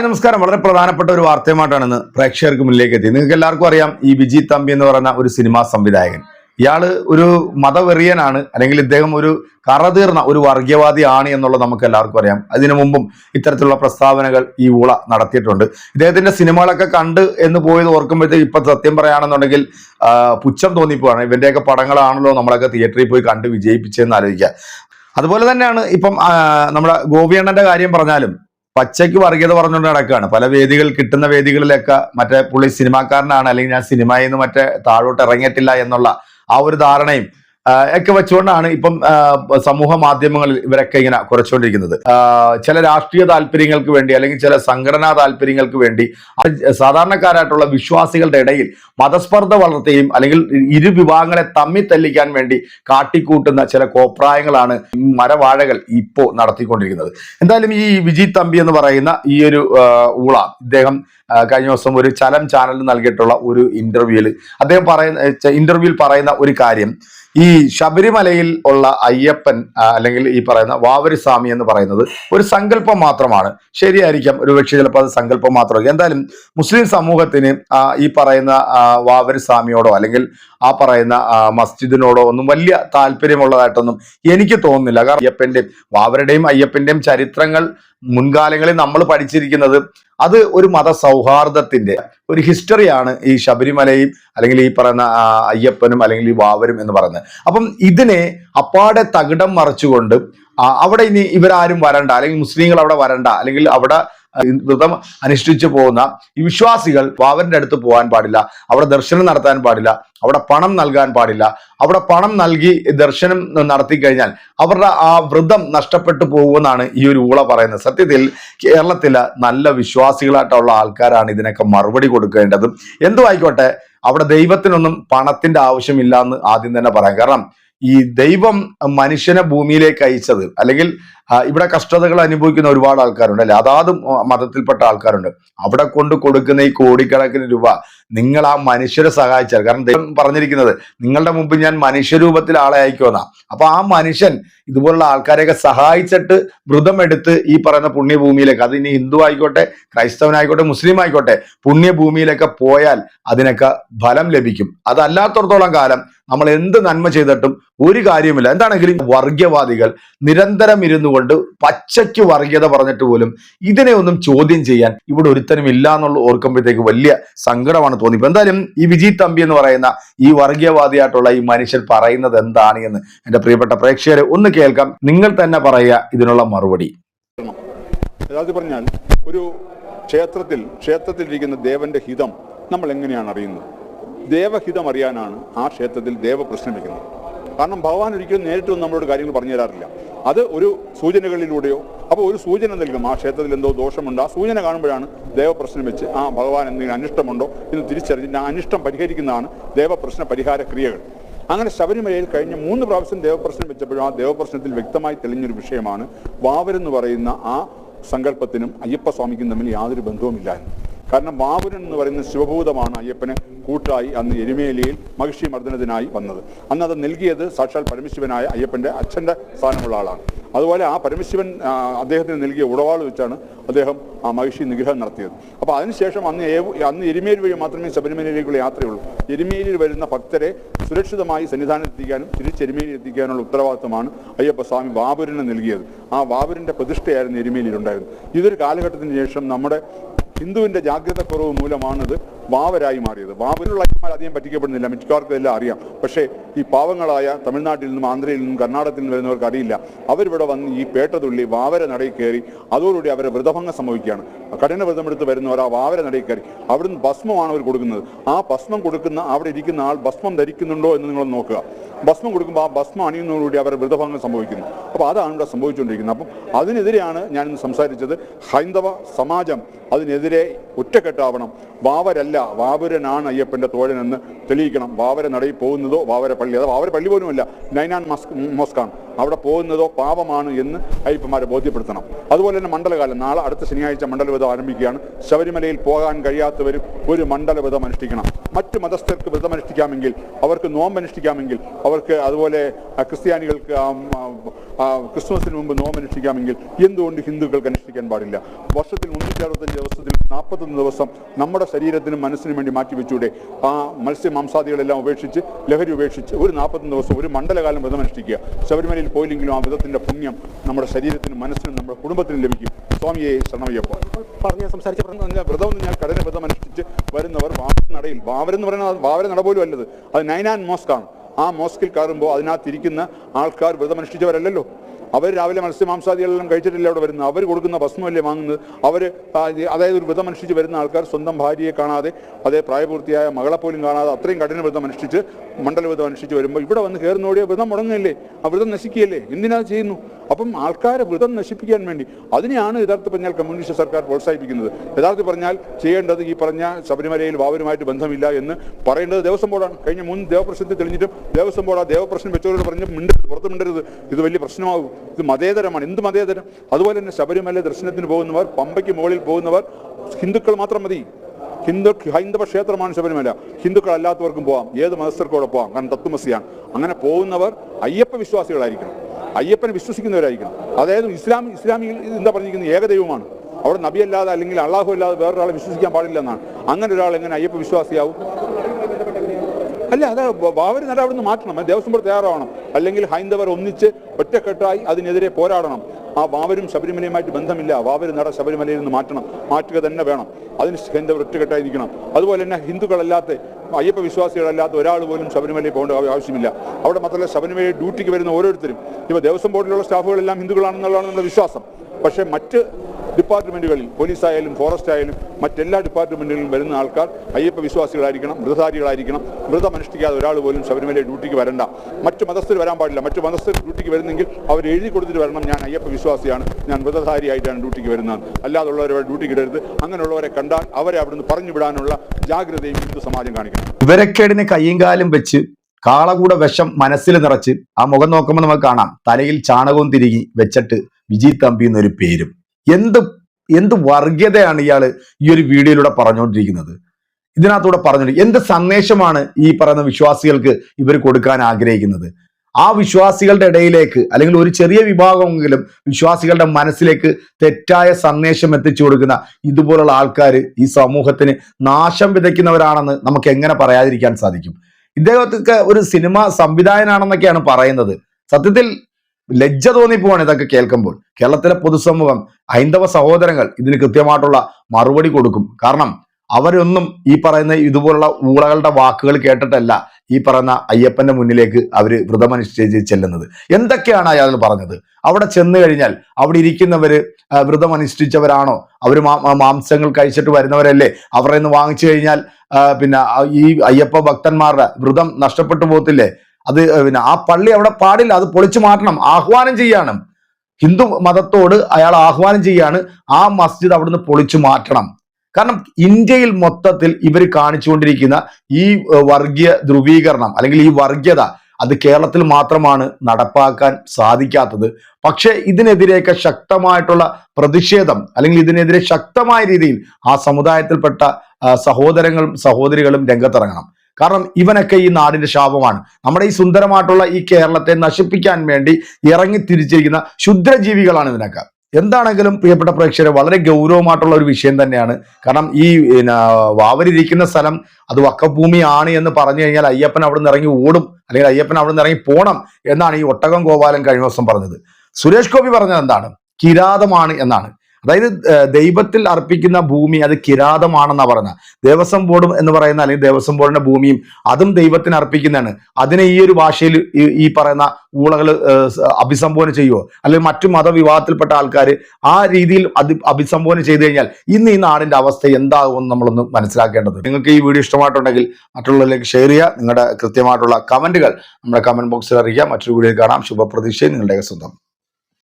Hi നമസ്കാരം. വളരെ പ്രധാനപ്പെട്ട ഒരു വാർത്തയുമായിട്ടാണ് ഇന്ന് പ്രേക്ഷകർക്ക് മുന്നിലേക്ക് എത്തി നിങ്ങൾക്ക് എല്ലാവർക്കും അറിയാം ഈ വിജി തമ്പി എന്ന് പറയുന്ന ഒരു സിനിമാ സംവിധായകൻ. ഇയാൾ ഒരു മതവെറിയനാണ് അല്ലെങ്കിൽ ഇദ്ദേഹം ഒരു കറതീർന്ന ഒരു വർഗീയവാദിയാണ് എന്നുള്ളത് നമുക്ക് എല്ലാവർക്കും അറിയാം. അതിനു മുമ്പും ഇത്തരത്തിലുള്ള പ്രസ്താവനകൾ ഈ ഊള നടത്തിയിട്ടുണ്ട്. ഇദ്ദേഹത്തിന്റെ സിനിമകളൊക്കെ കണ്ട് എന്ന് പോയത് ഓർക്കുമ്പോഴത്തേക്ക് ഇപ്പൊ സത്യം പറയുകയാണെന്നുണ്ടെങ്കിൽ പുച്ഛം തോന്നിപ്പോവാണ്. ഇവന്റെയൊക്കെ പടങ്ങളാണല്ലോ നമ്മളൊക്കെ തിയേറ്ററിൽ പോയി കണ്ട് വിജയിപ്പിച്ചതെന്ന് ആലോചിക്കുക. അതുപോലെ തന്നെയാണ് ഇപ്പം നമ്മുടെ ഗോപിയണ്ണന്റെ കാര്യം പറഞ്ഞാലും പച്ചയ്ക്ക് വർഗീയത പറഞ്ഞുകൊണ്ട് നടക്കുകയാണ്. പല വേദികൾ കിട്ടുന്ന വേദികളിലൊക്കെ മറ്റേ പുള്ളി സിനിമാക്കാരനാണ് അല്ലെങ്കിൽ ഞാൻ സിനിമയിൽ നിന്ന് മറ്റേ താഴോട്ട് ഇറങ്ങിയിട്ടില്ല എന്നുള്ള ആ ഒരു ധാരണയും ഒക്കെ വെച്ചുകൊണ്ടാണ് ഇപ്പം സമൂഹ മാധ്യമങ്ങളിൽ ഇവരൊക്കെ ഇങ്ങനെ കുറച്ചുകൊണ്ടിരിക്കുന്നത്. ചില രാഷ്ട്രീയ താല്പര്യങ്ങൾക്ക് വേണ്ടി അല്ലെങ്കിൽ ചില സംഘടനാ താല്പര്യങ്ങൾക്ക് വേണ്ടി സാധാരണക്കാരായിട്ടുള്ള വിശ്വാസികളുടെ ഇടയിൽ മതസ്പർദ്ധ വളർത്തുകയും അല്ലെങ്കിൽ ഇരു വിഭാഗങ്ങളെ തമ്മി തല്ലിക്കാൻ വേണ്ടി കാട്ടിക്കൂട്ടുന്ന ചില കോപ്രായങ്ങളാണ് മരവാഴകൾ ഇപ്പോൾ നടത്തിക്കൊണ്ടിരിക്കുന്നത്. എന്തായാലും ഈ വിജി തമ്പി എന്ന് പറയുന്ന ഈ ഒരു ഊള ഇദ്ദേഹം കഴിഞ്ഞ ദിവസം ഒരു ചലം ചാനലിന് നൽകിയിട്ടുള്ള ഒരു ഇന്റർവ്യൂവിൽ അദ്ദേഹം പറയുന്ന ഇന്റർവ്യൂവിൽ പറയുന്ന ഒരു കാര്യം ഈ ശബരിമലയിൽ ഉള്ള അയ്യപ്പൻ അല്ലെങ്കിൽ ഈ പറയുന്ന വാവരിസ്വാമി എന്ന് പറയുന്നത് ഒരു സങ്കല്പം മാത്രമാണ്. ശരിയായിരിക്കാം ഒരു പക്ഷേ ചിലപ്പോൾ അത് സങ്കല്പം മാത്രമായിരിക്കും. എന്തായാലും മുസ്ലിം സമൂഹത്തിന് ഈ പറയുന്ന വാവരിസ്വാമിയോടോ അല്ലെങ്കിൽ ആ പറയുന്ന മസ്ജിദിനോടോ ഒന്നും വലിയ താല്പര്യമുള്ളതായിട്ടൊന്നും എനിക്ക് തോന്നുന്നില്ല. കാരണം അയ്യപ്പന്റെയും വാവരുടെയും അയ്യപ്പന്റെയും ചരിത്രങ്ങൾ മുൻകാലങ്ങളിൽ നമ്മൾ പഠിച്ചിരിക്കുന്നത് അത് ഒരു മത സൗഹാർദ്ദത്തിന്റെ ഒരു ഹിസ്റ്ററിയാണ് ഈ ശബരിമലയും അല്ലെങ്കിൽ ഈ പറയുന്ന അയ്യപ്പനും അല്ലെങ്കിൽ ഈ വാവരും എന്ന് പറയുന്നത്. അപ്പം ഇതിനെ അപ്പാടെ തകിടം മറിച്ചുകൊണ്ട് അവിടെ ഇനി ഇവരാരും വരണ്ട അല്ലെങ്കിൽ മുസ്ലിങ്ങൾ അവിടെ വരണ്ട അല്ലെങ്കിൽ അവിടെ വ്രതം അനുഷ്ഠിച്ചു പോകുന്ന ഈ വിശ്വാസികൾ വാവന്റെ അടുത്ത് പോകാൻ പാടില്ല അവിടെ ദർശനം നടത്താൻ പാടില്ല അവിടെ പണം നൽകാൻ പാടില്ല അവിടെ പണം നൽകി ദർശനം നടത്തി കഴിഞ്ഞാൽ അവരുടെ ആ വ്രതം നഷ്ടപ്പെട്ടു പോകുമെന്നാണ് ഈ ഒരു ഊള പറയുന്നത്. സത്യത്തിൽ കേരളത്തിലെ നല്ല വിശ്വാസികളായിട്ടുള്ള ആൾക്കാരാണ് ഇതിനൊക്കെ മറുപടി കൊടുക്കേണ്ടത്. എന്തു ആയിക്കോട്ടെ അവിടെ ദൈവത്തിനൊന്നും പണത്തിന്റെ ആവശ്യമില്ല എന്ന് ആദ്യം തന്നെ പറയാം. കാരണം ഈ ദൈവം മനുഷ്യനെ ഭൂമിയിലേക്ക് അയച്ചത് അല്ലെങ്കിൽ ഇവിടെ കഷ്ടതകൾ അനുഭവിക്കുന്ന ഒരുപാട് ആൾക്കാരുണ്ട് അല്ലെ? അതാതും മതത്തിൽപ്പെട്ട ആൾക്കാരുണ്ട്. അവിടെ കൊണ്ട് കൊടുക്കുന്ന ഈ കോടിക്കണക്കിന് രൂപ നിങ്ങൾ ആ മനുഷ്യരെ സഹായിച്ചാൽ കാരണം ദൈവം പറഞ്ഞിരിക്കുന്നത് നിങ്ങളുടെ മുമ്പ് ഞാൻ മനുഷ്യരൂപത്തിൽ ആളെ അയക്കുമെന്നാ. അപ്പൊ ആ മനുഷ്യൻ ഇതുപോലുള്ള ആൾക്കാരെയൊക്കെ സഹായിച്ചിട്ട് വ്രതമെടുത്ത് ഈ പറയുന്ന പുണ്യഭൂമിയിലേക്ക് അത് ഇനി ഹിന്ദു ആയിക്കോട്ടെ ക്രൈസ്തവനായിക്കോട്ടെ മുസ്ലിം ആയിക്കോട്ടെ പുണ്യഭൂമിയിലൊക്കെ പോയാൽ അതിനൊക്കെ ഫലം ലഭിക്കും. അതല്ലാത്തടത്തോളം കാലം നമ്മൾ എന്ത് നന്മ ചെയ്തിട്ടും ഒരു കാര്യമില്ല എന്താണെങ്കിലും വർഗീയവാദികൾ നിരന്തരം ഇരുന്നു കൊണ്ട് പച്ചയ്ക്ക് വർഗീയത പറഞ്ഞിട്ട് പോലും ഇതിനെ ഒന്നും ചോദ്യം ചെയ്യാൻ ഇവിടെ ഒരുത്തനും ഇല്ല എന്നുള്ള ഓർക്കുമ്പോഴത്തേക്ക് വലിയ സങ്കടമാണ് തോന്നിപ്പോ എന്തായാലും ഈ വിജി തമ്പി എന്ന് പറയുന്ന ഈ വർഗീയവാദിയായിട്ടുള്ള ഈ മനുഷ്യൻ പറയുന്നത് എന്താണ് എന്ന് എന്റെ പ്രിയപ്പെട്ട പ്രേക്ഷകരെ ഒന്ന് കേൾക്കാം. നിങ്ങൾ തന്നെ പറയുക ഇതിനുള്ള മറുപടി. പറഞ്ഞാൽ ഒരു ക്ഷേത്രത്തിൽ ക്ഷേത്രത്തിലിരിക്കുന്ന ദേവന്റെ ഹിതം നമ്മൾ എങ്ങനെയാണ് അറിയുന്നത്? ദേവഹിതം അറിയാനാണ് ആ ക്ഷേത്രത്തിൽ ദേവപ്രശ്നം വയ്ക്കുന്നത് കാരണം ഭഗവാൻ ഒരിക്കലും നേരിട്ട് നമ്മളോട് കാര്യങ്ങൾ പറഞ്ഞു തരാറില്ല. അത് ഒരു സൂചനകളിലൂടെയോ അപ്പോൾ ഒരു സൂചന നൽകും. ആ ക്ഷേത്രത്തിൽ എന്തോ ദോഷമുണ്ട്. ആ സൂചന കാണുമ്പോഴാണ് ദേവപ്രശ്നം വെച്ച് ആ ഭഗവാൻ എന്തെങ്കിലും അനിഷ്ടമുണ്ടോ എന്ന് തിരിച്ചറിഞ്ഞ് ആ അനിഷ്ടം പരിഹരിക്കുന്നതാണ് ദേവപ്രശ്ന പരിഹാര ക്രിയകൾ. അങ്ങനെ ശബരിമലയിൽ കഴിഞ്ഞ മൂന്ന് പ്രാവശ്യം ദേവപ്രശ്നം വെച്ചപ്പോഴും ആ ദേവപ്രശ്നത്തിൽ വ്യക്തമായി തെളിഞ്ഞൊരു വിഷയമാണ് വാവരെന്ന് പറയുന്ന ആ സങ്കല്പത്തിനും അയ്യപ്പസ്വാമിക്കും തമ്മിൽ യാതൊരു ബന്ധവുമില്ലായിരുന്നു. കാരണം മാവുരൻ എന്ന് പറയുന്ന ശിവഭൂതമാണ് അയ്യപ്പന് കൂട്ടായി അന്ന് എരുമേലിയിൽ മഹിഷി മർദ്ദനത്തിനായി വന്നത്. അന്ന് അത് നൽകിയത് സാക്ഷാൽ പരമശിവനായ അയ്യപ്പന്റെ അച്ഛന്റെ സ്ഥാനമുള്ള ആളാണ്. അതുപോലെ ആ പരമശിവൻ അദ്ദേഹത്തിന് നൽകിയ ഉടവാൾ വെച്ചാണ് അദ്ദേഹം ആ മഹിഷി നിഗ്രഹം നടത്തിയത്. അപ്പോൾ അതിനുശേഷം അന്ന് അന്ന് എരുമേലി വഴി മാത്രമേ ശബരിമലയിലേക്കുള്ള യാത്രയുള്ളൂ. എരുമേലിയിൽ വരുന്ന ഭക്തരെ സുരക്ഷിതമായി സന്നിധാനത്തെത്തിക്കാനും എത്തിക്കാനും തിരിച്ച് എരുമേലിയിൽ എത്തിക്കാനുള്ള ഉത്തരവാദിത്തമാണ് അയ്യപ്പ സ്വാമി ബാബുരന് നൽകിയത്. ആ ബാബുരന്റെ പ്രതിഷ്ഠയായിരുന്നു എരുമേലിയിൽ ഉണ്ടായിരുന്നത് ഇതൊരു കാലഘട്ടത്തിന് ശേഷം നമ്മുടെ ഹിന്ദുവിന്റെ ജാഗ്രത കുറവ് മൂലമാണിത് വാവരായി മാറിയത്. വാവരുള്ള അയ്യന്മാർ അധികം പറ്റിക്കപ്പെടുന്നില്ല. മിക്കവാർക്കും എല്ലാം അറിയാം. പക്ഷേ ഈ പാവങ്ങളായ തമിഴ്നാട്ടിൽ നിന്നും ആന്ധ്രയിൽ നിന്നും കർണാടകത്തിൽ നിന്നും വരുന്നവർക്ക് അറിയില്ല. അവരിവിടെ വന്ന് ഈ പേട്ടതുള്ളി വാവര നടയിൽ കയറി അതോടുകൂടി അവരെ വ്രതഭംഗം സംഭവിക്കുകയാണ്. കഠിന വ്രതമെടുത്ത് വരുന്നവർ ആ വാവര നടയിൽ കയറി അവിടുന്ന് ഭസ്മമാണ് അവർ കൊടുക്കുന്നത്. ആ ഭസ്മം കൊടുക്കുന്ന അവിടെ ഇരിക്കുന്ന ആൾ ഭസ്മം ധരിക്കുന്നുണ്ടോ എന്ന് നിങ്ങൾ നോക്കുക. ഭസ്മം കൊടുക്കുമ്പോൾ ആ ഭസ്മം അണിയുന്നതോടുകൂടി അവരുടെ വൃതഭംഗം സംഭവിക്കുന്നു. അപ്പോൾ അതാണ് ഇവിടെ സംഭവിച്ചുകൊണ്ടിരിക്കുന്നത്. അപ്പം അതിനെതിരെയാണ് ഞാനിന്ന് സംസാരിച്ചത് ഹൈന്ദവ സമാജം അതിനെതിരെ ഒറ്റക്കെട്ടാവണം. വാവരല്ല വാവരനാണ് അയ്യപ്പന്റെ തോഴനെന്ന് തെളിയിക്കണം. വാവര നടയിൽ പോകുന്നതോ വാവര പള്ളി അതോ വാവര പള്ളി പോലുമല്ല. നൈനാൻ മസ്ക് മോസ്കാണ്. അവിടെ പോകുന്നതോ പാപമാണ് എന്ന് അയ്യപ്പന്മാരെ ബോധ്യപ്പെടുത്തണം. അതുപോലെ തന്നെ മണ്ഡലകാലം. നാളെ അടുത്ത ശനിയാഴ്ച മണ്ഡലവ്രതം ആരംഭിക്കുകയാണ്. ശബരിമലയിൽ പോകാൻ കഴിയാത്തവരും ഒരു മണ്ഡലവ്രതം അനുഷ്ഠിക്കണം. മറ്റ് മതസ്ഥർക്ക് വ്രതം അനുഷ്ഠിക്കാമെങ്കിൽ അവർക്ക് നോമ്പ് അനുഷ്ഠിക്കാമെങ്കിൽ അവർക്ക് അതുപോലെ ക്രിസ്ത്യാനികൾക്ക് ക്രിസ്മസിന് മുമ്പ് നോമ്പ് അനുഷ്ഠിക്കാമെങ്കിൽ എന്തുകൊണ്ട് ഹിന്ദുക്കൾക്ക് അനുഷ്ഠിക്കാൻ പാടില്ല? വർഷത്തിൽ മുന്നൂറ്റി അറുപത്തഞ്ച് ദിവസത്തിൽ നാൽപ്പത്തൊന്ന് ദിവസം നമ്മുടെ ശരീരത്തിനും മനസ്സിനും വേണ്ടി മാറ്റിവെച്ചൂടെ ആ മത്സ്യ മാംസാദികളെല്ലാം ഉപേക്ഷിച്ച് ലഹരി ഉപേക്ഷിച്ച് ഒരു നാൽപ്പത്തൊന്ന് ദിവസം ഒരു മണ്ഡലകാലം വ്രതമനുഷ്ഠിക്കുക ശബരിമലയിൽ പോയില്ലെങ്കിലും ആ വ്രതത്തിന്റെ പുണ്യം നമ്മുടെ ശരീരത്തിനും മനസ്സിനും നമ്മുടെ കുടുംബത്തിനും ലഭിക്കും. സ്വാമിയെ ശരണമയ്യപ്പ. പറഞ്ഞ സംസാരിച്ച വ്രതം ഞാൻ കഠിന വ്രതം അനുഷ്ഠിച്ച് വരുന്നവർ നടയിൽ. വാവരെന്ന് പറയുന്നത് വാവര നട പോലും അല്ലത്. അത് നൈനാൻ മോസ്കാണ്. ആ മോസ്കിൽ കയറുമ്പോൾ അതിനകത്തിരിക്കുന്ന ആൾക്കാർ വ്രതം അനുഷ്ഠിച്ചവരല്ലല്ലോ. അവർ രാവിലെ മത്സ്യമാംസാദികളെല്ലാം കഴിച്ചിട്ടില്ല അവിടെ വരുന്നത്. അവർ കൊടുക്കുന്ന ഭസ്മമല്ലേ വാങ്ങുന്നത്? അവർ അതായത് ഒരു വ്രതം അനുഷ്ഠിച്ച് വരുന്ന ആൾക്കാർ സ്വന്തം ഭാര്യയെ കാണാതെ അതേ പ്രായപൂർത്തിയായ മകളെ പോലും കാണാതെ അത്രയും കഠിന വ്രതം അനുഷ്ഠിച്ച് മണ്ഡല വ്രതം അനുഷ്ഠിച്ച് വരുമ്പോൾ ഇവിടെ വന്ന് കയറുന്നോടിയ വ്രതം മുടങ്ങല്ലേ ആ വ്രതം നശിക്കുകയല്ലേ? എന്തിനാ ചെയ്യുന്നു? അപ്പം ആൾക്കാരെ വ്രതം നശിപ്പിക്കാൻ വേണ്ടി അതിനെയാണ് യഥാർത്ഥ പറഞ്ഞാൽ കമ്മ്യൂണിസ്റ്റ് സർക്കാർ പ്രോത്സാഹിപ്പിക്കുന്നത്. യഥാർത്ഥത്തിൽ പറഞ്ഞാൽ ചെയ്യേണ്ടത് ഈ പറഞ്ഞ ശബരിമലയിൽ വാവരുമായിട്ട് ബന്ധമില്ല എന്ന് പറയേണ്ടത് ദേവസ്വം ബോർഡാണ്. കഴിഞ്ഞ മുൻ ദേവപ്രശ്നത്തിൽ തെളിഞ്ഞിട്ടും ദേവസ്വം ബോർഡ് ആ ദേവപ്രശ്നം വെച്ചവരോട് പറഞ്ഞ് മിണ്ടരുത് പുറത്ത് മിണ്ടരുത്. ഇത് വലിയ പ്രശ്നമാകും ഇത് മതേതരമാണ്. എന്ത് മതേതരം? അതുപോലെ തന്നെ ശബരിമല ദർശനത്തിന് പോകുന്നവർ പമ്പയ്ക്ക് മുകളിൽ പോകുന്നവർ ഹിന്ദുക്കൾ മാത്രം മതി. ഹിന്ദു ഹൈന്ദവ ക്ഷേത്രമാണ് ശബരിമല. ഹിന്ദുക്കൾ അല്ലാത്തവർക്കും പോവാം. ഏത് മതസ്ഥർക്കൂടെ പോവാം? കാരണം തത്വമസിയാണ്. അങ്ങനെ പോകുന്നവർ അയ്യപ്പ വിശ്വാസികളായിരിക്കണം. അയ്യപ്പനെ വിശ്വസിക്കുന്നവരായിരിക്കണം. അതായത് ഇസ്ലാം ഇസ്ലാമിൽ എന്താ പറഞ്ഞിരിക്കുന്നത്? ഏകദൈവമാണ്. അവിടെ നബിയല്ലാതെ അല്ലെങ്കിൽ അള്ളാഹു അല്ലാതെ വേറൊരാളെ വിശ്വസിക്കാൻ പാടില്ല എന്നാണ്. അങ്ങനെ ഒരാൾ എങ്ങനെ അയ്യപ്പ വിശ്വാസിയാവും? അല്ല അത് വാവര് നട അവിടെ നിന്ന് മാറ്റണം ദേവസ്വം ബോർഡ് തയ്യാറാവണം. അല്ലെങ്കിൽ ഹൈന്ദവർ ഒന്നിച്ച് ഒറ്റക്കെട്ടായി അതിനെതിരെ പോരാടണം. ആ വാവരും ശബരിമലയുമായിട്ട് ബന്ധമില്ല. വാവര് നട ശബരിമലയിൽ നിന്ന് മാറ്റണം. മാറ്റുക തന്നെ വേണം. അതിന് ഹൈന്ദവർ ഒറ്റക്കെട്ടായിരിക്കണം. അതുപോലെ തന്നെ ഹിന്ദുക്കളല്ലാത്ത അയ്യപ്പ വിശ്വാസികളല്ലാത്ത ഒരാൾ പോലും ശബരിമലയിൽ പോകേണ്ട ആവശ്യമില്ല. അവിടെ മാത്രമല്ല ശബരിമലയിൽ ഡ്യൂട്ടിക്ക് വരുന്ന ഓരോരുത്തരും ഇപ്പോൾ ദേവസ്വം ബോർഡിലുള്ള സ്റ്റാഫുകളെല്ലാം ഹിന്ദുക്കളാണെന്നുള്ളതാണ് നമ്മുടെ വിശ്വാസം. പക്ഷേ മറ്റ് ഡിപ്പാർട്ട്മെന്റുകളിൽ പോലീസായാലും ഫോറസ്റ്റ് ആയാലും മറ്റെല്ലാ ഡിപ്പാർട്ട്മെന്റുകളിലും വരുന്ന ആൾക്കാർ അയ്യപ്പ വിശ്വാസികളായിരിക്കണം മൃതധാരികളായിരിക്കണം വ്രതം അനുഷ്ഠിക്കാതെ ഒരാൾ പോലും ശബരിമല ഡ്യൂട്ടിക്ക് വരണ്ട. മറ്റു മതസ്ഥർ വരാൻ പാടില്ല. മറ്റു മതസ്ഥർ ഡ്യൂട്ടിക്ക് വരുന്നെങ്കിൽ അവർ എഴുതി കൊടുത്തിട്ട് വരണം. ഞാൻ അയ്യപ്പ വിശ്വാസിയാണ്. ഞാൻ വ്രതധാരിയായിട്ടാണ് ഡ്യൂട്ടിക്ക് വരുന്നത് അല്ലാതുള്ളവരെ ഡ്യൂട്ടിക്ക് ഇടരുത്. അങ്ങനെയുള്ളവരെ കണ്ടാൽ അവരെ അവിടുന്ന് പറഞ്ഞു വിടാനുള്ള ജാഗ്രതയും ഹിന്ദു സമാജം കാണിക്കണം. വിവരക്കേടിന് കയ്യും കാലും വെച്ച് കാളകൂട വിഷം മനസ്സിൽ നിറച്ച് ആ മുഖം നോക്കുമ്പോൾ നമുക്ക് കാണാം. തലയിൽ ചാണകവും തിരികി വെച്ചിട്ട് വിജി തമ്പി എന്നൊരു പേരും. എന്ത് എന്ത് വർഗീയതയാണ് ഇയാൾ ഈ ഒരു വീഡിയോയിലൂടെ പറഞ്ഞുകൊണ്ടിരിക്കുന്നത്? ഇതിനകത്തൂടെ പറഞ്ഞു എന്ത് സന്ദേശമാണ് ഈ പറയുന്ന വിശ്വാസികൾക്ക് ഇവർ കൊടുക്കാൻ ആഗ്രഹിക്കുന്നത്? ആ വിശ്വാസികളുടെ ഇടയിലേക്ക് അല്ലെങ്കിൽ ഒരു ചെറിയ വിഭാഗമെങ്കിലും വിശ്വാസികളുടെ മനസ്സിലേക്ക് തെറ്റായ സന്ദേശം എത്തിച്ചു കൊടുക്കുന്ന ഇതുപോലുള്ള ആൾക്കാർ ഈ സമൂഹത്തിന് നാശം വിതയ്ക്കുന്നവരാണെന്ന് നമുക്ക് എങ്ങനെ പറയാതിരിക്കാൻ സാധിക്കും? ഇദ്ദേഹത്തൊക്കെ ഒരു സിനിമ സംവിധായകനാണെന്നൊക്കെയാണ് പറയുന്നത്. സത്യത്തിൽ ലജ്ജ തോന്നിപ്പോവാണ് ഇതൊക്കെ കേൾക്കുമ്പോൾ. കേരളത്തിലെ പൊതുസമൂഹം ഹൈന്ദവ സഹോദരങ്ങൾ ഇതിന് കൃത്യമായിട്ടുള്ള മറുപടി കൊടുക്കും. കാരണം അവരൊന്നും ഈ പറയുന്ന ഇതുപോലുള്ള ഊളകളുടെ വാക്കുകൾ കേട്ടിട്ടല്ല ഈ പറയുന്ന അയ്യപ്പന്റെ മുന്നിലേക്ക് അവർ വ്രതമനുഷ്ഠിച്ച് ചെല്ലുന്നത്. എന്തൊക്കെയാണ് അയാൾ പറഞ്ഞത്? അവിടെ ചെന്ന് കഴിഞ്ഞാൽ അവിടെ ഇരിക്കുന്നവര് ആ, വ്രതമനുഷ്ഠിച്ചവരാണോ? അവർ മാംസങ്ങൾ കഴിച്ചിട്ട് വരുന്നവരല്ലേ? അവരുടെ നിന്ന് വാങ്ങിച്ചു കഴിഞ്ഞാൽ പിന്നെ ഈ അയ്യപ്പ ഭക്തന്മാരുടെ വ്രതം നഷ്ടപ്പെട്ടു പോകത്തില്ലേ? അത് പിന്നെ ആ പള്ളി അവിടെ പാടില്ല അത് പൊളിച്ചു മാറ്റണം ആഹ്വാനം ചെയ്യാണ്. ഹിന്ദു മതത്തോട് അയാൾ ആഹ്വാനം ചെയ്യാണ് ആ മസ്ജിദ് അവിടുന്ന് പൊളിച്ചു മാറ്റണം. കാരണം ഇന്ത്യയിൽ മൊത്തത്തിൽ ഇവർ കാണിച്ചുകൊണ്ടിരിക്കുന്ന ഈ വർഗീയ ധ്രുവീകരണം അല്ലെങ്കിൽ ഈ വർഗീയത അത് കേരളത്തിൽ മാത്രമാണ് നടപ്പാക്കാൻ സാധിക്കാത്തത്. പക്ഷേ ഇതിനെതിരെയൊക്കെ ശക്തമായിട്ടുള്ള പ്രതിഷേധം അല്ലെങ്കിൽ ഇതിനെതിരെ ശക്തമായ രീതിയിൽ ആ സമുദായത്തിൽപ്പെട്ട സഹോദരങ്ങളും സഹോദരികളും രംഗത്തിറങ്ങണം. കാരണം ഇവനൊക്കെ ഈ നാടിന്റെ ശാപമാണ്. നമ്മുടെ ഈ സുന്ദരമായിട്ടുള്ള ഈ കേരളത്തെ നശിപ്പിക്കാൻ വേണ്ടി ഇറങ്ങി തിരിച്ചിരിക്കുന്ന ക്ഷുദ്രജീവികളാണ് ഇതിനൊക്കെ എന്താണെങ്കിലും പ്രിയപ്പെട്ട പ്രേക്ഷകരെ വളരെ ഗൗരവമായിട്ടുള്ള ഒരു വിഷയം തന്നെയാണ്. കാരണം ഈ വാവരിയിരിക്കുന്ന സ്ഥലം അത് വക്കഭൂമിയാണ് എന്ന് പറഞ്ഞു കഴിഞ്ഞാൽ അയ്യപ്പൻ അവിടെ നിന്ന് ഇറങ്ങി ഓടും. അല്ലെങ്കിൽ അയ്യപ്പൻ അവിടെ നിന്ന് ഇറങ്ങി പോണം എന്നാണ് ഈ ഒട്ടകം ഗോപാലൻ കഴിഞ്ഞ ദിവസം പറഞ്ഞത്. സുരേഷ് ഗോപി പറഞ്ഞത് എന്താണ്? കിരാതമാണ് എന്നാണ്. അതായത് ദൈവത്തിൽ അർപ്പിക്കുന്ന ഭൂമി അത് കിരാതമാണെന്നാ പറഞ്ഞത്. ദേവസ്വം ബോർഡും എന്ന് പറയുന്ന അല്ലെങ്കിൽ ദേവസ്വം ബോർഡിന്റെ ഭൂമിയും അതും ദൈവത്തിന് അർപ്പിക്കുന്നതാണ്. അതിനെ ഈ ഒരു ഭാഷയിൽ ഈ- പറയുന്ന ഊളകൾ അഭിസംബോധന ചെയ്യുമോ അല്ലെങ്കിൽ മറ്റു മതവിവാഹത്തിൽപ്പെട്ട ആൾക്കാർ ആ രീതിയിൽ അത് അഭിസംബോധന ചെയ്തു കഴിഞ്ഞാൽ ഇന്ന് ഈ നാടിന്റെ അവസ്ഥ എന്താകുമെന്ന് നമ്മളൊന്ന് മനസ്സിലാക്കേണ്ടത്. നിങ്ങൾക്ക് ഈ വീഡിയോ ഇഷ്ടമായിട്ടുണ്ടെങ്കിൽ മറ്റുള്ളവരിലേക്ക് ഷെയർ ചെയ്യുക. നിങ്ങളുടെ കൃത്യമായിട്ടുള്ള കമന്റുകൾ നമ്മുടെ കമന്റ് ബോക്സിൽ അറിയിക്കുക. മറ്റൊരു വീഡിയോ കാണാം. ശുഭപ്രതീക്ഷയും നിങ്ങളുടെയൊക്കെ സ്വന്തം.